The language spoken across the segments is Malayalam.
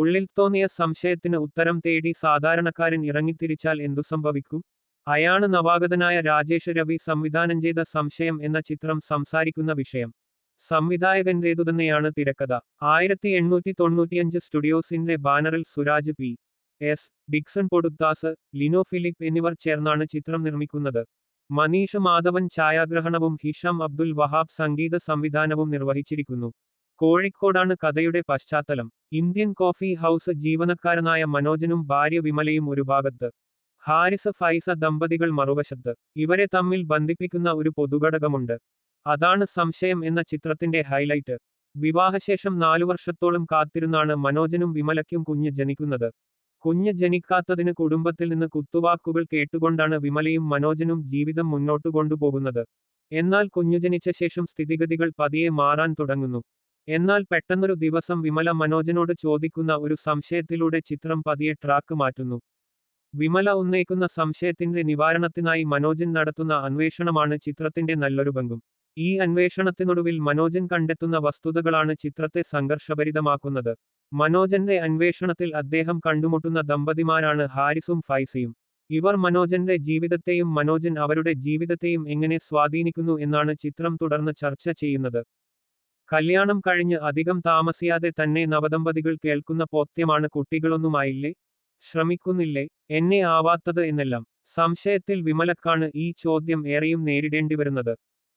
ഉള്ളിൽ തോന്നിയ സംശയത്തിന് ഉത്തരം തേടി സാധാരണക്കാരൻ ഇറങ്ങിത്തിരിച്ചാൽ എന്തു സംഭവിക്കും? അയാണ് നവാഗതനായ രാജേഷ് രവി സംവിധാനം ചെയ്ത സംശയം എന്ന ചിത്രം സംസാരിക്കുന്ന വിഷയം. സംവിധായകന്റേതു തന്നെയാണ് തിരക്കഥ. ആയിരത്തി എണ്ണൂറ്റി തൊണ്ണൂറ്റിയഞ്ച് സ്റ്റുഡിയോസിന്റെ ബാനറിൽ Suraj P. S. Dixon Poduthas Lino Philip എന്നിവർ ചേർന്നാണ് ചിത്രം നിർമ്മിക്കുന്നത്. മനീഷ് മാധവൻ ഛായാഗ്രഹണവും ഹിഷാം അബ്ദുൽ വഹാബ് സംഗീത സംവിധാനവും നിർവഹിച്ചിരിക്കുന്നു. കോഴിക്കോടാണ് കഥയുടെ പശ്ചാത്തലം. ഇന്ത്യൻ കോഫി ഹൗസ് ജീവനക്കാരനായ മനോജനും ഭാര്യ വിമലയും ഒരു ഭാഗത്ത്. ഹാരിസ് ഫൈസ ദമ്പതികൾ മറുവശത്ത്. ഇവരെ തമ്മിൽ ബന്ധിപ്പിക്കുന്ന ഒരു പൊതുഘടകമുണ്ട്. അതാണ് സംശയം എന്ന ചിത്രത്തിന്റെ ഹൈലൈറ്റ്. വിവാഹശേഷം നാലു വർഷത്തോളം കാത്തിരുന്നാണ് മനോജനും വിമലയ്ക്കും കുഞ്ഞ് ജനിക്കുന്നത്. കുഞ്ഞ് ജനിക്കാത്തതിന് കുടുംബത്തിൽ നിന്ന് കുത്തുവാക്കുകൾ കേട്ടുകൊണ്ടാണ് വിമലയും മനോജനും ജീവിതം മുന്നോട്ടു കൊണ്ടുപോകുന്നത്. എന്നാൽ കുഞ്ഞു ജനിച്ച ശേഷം സ്ഥിതിഗതികൾ പതിയെ മാറാൻ തുടങ്ങുന്നു. എന്നാൽ പെട്ടെന്നൊരു ദിവസം വിമല മനോജനോട് ചോദിക്കുന്ന ഒരു സംശയത്തിലൂടെ ചിത്രം പതിയെ ട്രാക്ക് മാറ്റുന്നു. വിമല ഉന്നയിക്കുന്ന സംശയത്തിന്റെ നിവാരണത്തിനായി മനോജൻ നടത്തുന്ന അന്വേഷണമാണ് ചിത്രത്തിന്റെ നല്ലൊരു പങ്കും. ഈ അന്വേഷണത്തിനൊടുവിൽ മനോജൻ കണ്ടെത്തുന്ന വസ്തുതകളാണ് ചിത്രത്തെ സംഘർഷഭരിതമാക്കുന്നത്. മനോജന്റെ അന്വേഷണത്തിൽ അദ്ദേഹം കണ്ടുമുട്ടുന്ന ദമ്പതിമാരാണ് ഹാരിസും ഫൈസയും. ഇവർ മനോജന്റെ ജീവിതത്തെയും മനോജൻ അവരുടെ ജീവിതത്തെയും എങ്ങനെ സ്വാധീനിക്കുന്നു എന്നാണ് ചിത്രം തുടർന്ന് ചർച്ച ചെയ്യുന്നത്. കല്യാണം കഴിഞ്ഞ് അധികം താമസിയാതെ തന്നെ നവദമ്പതികൾ കേൾക്കുന്ന പോത്യമാണ് കുട്ടികളൊന്നുമായില്ലേ? ശ്രമിക്കുന്നില്ലേ? എന്നെ ആവാത്തത് എന്നെല്ലാം. സംശയത്തിൽ വിമലക്കാണ് ഈ ചോദ്യം ഏറെയും നേരിടേണ്ടി വരുന്നത്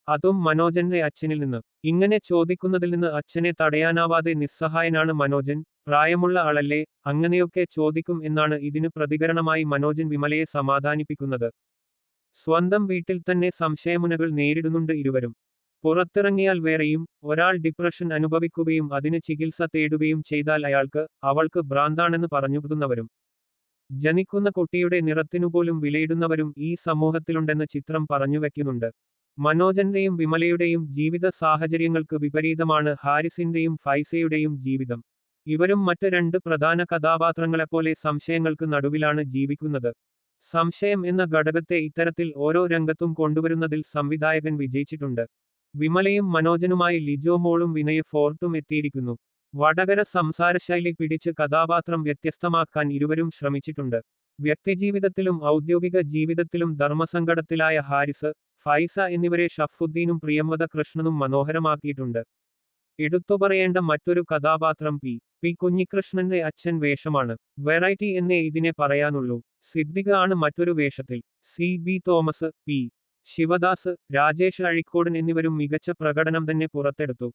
അതും മനോജന്റെ അച്ഛനിൽ നിന്ന്. ഇങ്ങനെ ചോദിക്കുന്നതിൽ നിന്ന് അച്ഛനെ തടയാനാവാതെ നിസ്സഹായനാണ് മനോജൻ. പ്രായമുള്ള ആളല്ലേ? അങ്ങനെയൊക്കെ ചോദിക്കും എന്നാണ് ഇതിനു പ്രതികരണമായി മനോജൻ വിമലയെ സമാധാനിപ്പിക്കുന്നത്. സ്വന്തം വീട്ടിൽ തന്നെ സംശയമുനകൾ നേരിടുന്നുണ്ട് ഇരുവരും. പുറത്തിറങ്ങിയാൽ വേറെയും ഒരാൾ ഡിപ്രഷൻ അനുഭവിക്കുകയും അതിന് ചികിത്സ തേടുകയും ചെയ്താൽ അയാൾക്ക് അവൾക്ക് ഭ്രാന്താണെന്ന് പറഞ്ഞുകുതുന്നവരും ജനിക്കുന്ന കുട്ടിയുടെ നിറത്തിനുപോലും വിലയിടുന്നവരും ഈ സമൂഹത്തിലുണ്ടെന്ന ചിത്രം പറഞ്ഞുവെക്കുന്നുണ്ട് മനോജന്റെയും വിമലയുടെയും ജീവിത സാഹചര്യങ്ങൾക്ക് വിപരീതമാണ് ഹാരിസിന്റെയും ഫൈസയുടെയും ജീവിതം. ഇവരും മറ്റ് രണ്ട് പ്രധാന കഥാപാത്രങ്ങളെപ്പോലെ സംശയങ്ങൾക്ക് നടുവിലാണ് ജീവിക്കുന്നത്. സംശയം എന്ന ഘടകത്തെ ഇത്തരത്തിൽ ഓരോ രംഗത്തും കൊണ്ടുവരുന്നതിൽ സംവിധായകൻ വിജയിച്ചിട്ടുണ്ട്. വിമലയും മനോജനുമായി ലിജോ മോളും വിനയ ഫോർട്ടും എത്തിയിരിക്കുന്നു. വടകര സംസാരശൈലി പിടിച്ച് കഥാപാത്രം വ്യത്യസ്തമാക്കാൻ ഇരുവരും ശ്രമിച്ചിട്ടുണ്ട്. വ്യക്തിജീവിതത്തിലും ഔദ്യോഗിക ജീവിതത്തിലും ധർമ്മസങ്കടത്തിലായ ഹാരിസ് ഫൈസ എന്നിവരെ ഷഫുദ്ദീനും പ്രിയംവത കൃഷ്ണനും മനോഹരമാക്കിയിട്ടുണ്ട്. എടുത്തുപറയേണ്ട മറ്റൊരു കഥാപാത്രം പി. പി. കുഞ്ഞികൃഷ്ണന്റെ അച്ഛൻ വേഷമാണ്. വെറൈറ്റി എന്നേ ഇതിനെ പറയാനുള്ളൂ. സിദ്ദിഖ ആണ് മറ്റൊരു വേഷത്തിൽ. C. B. Thomas P. Sivadas Rajesh Azhikodan എന്നിവരും മികച്ച പ്രകടനം തന്നെ പുറത്തെടുത്തു.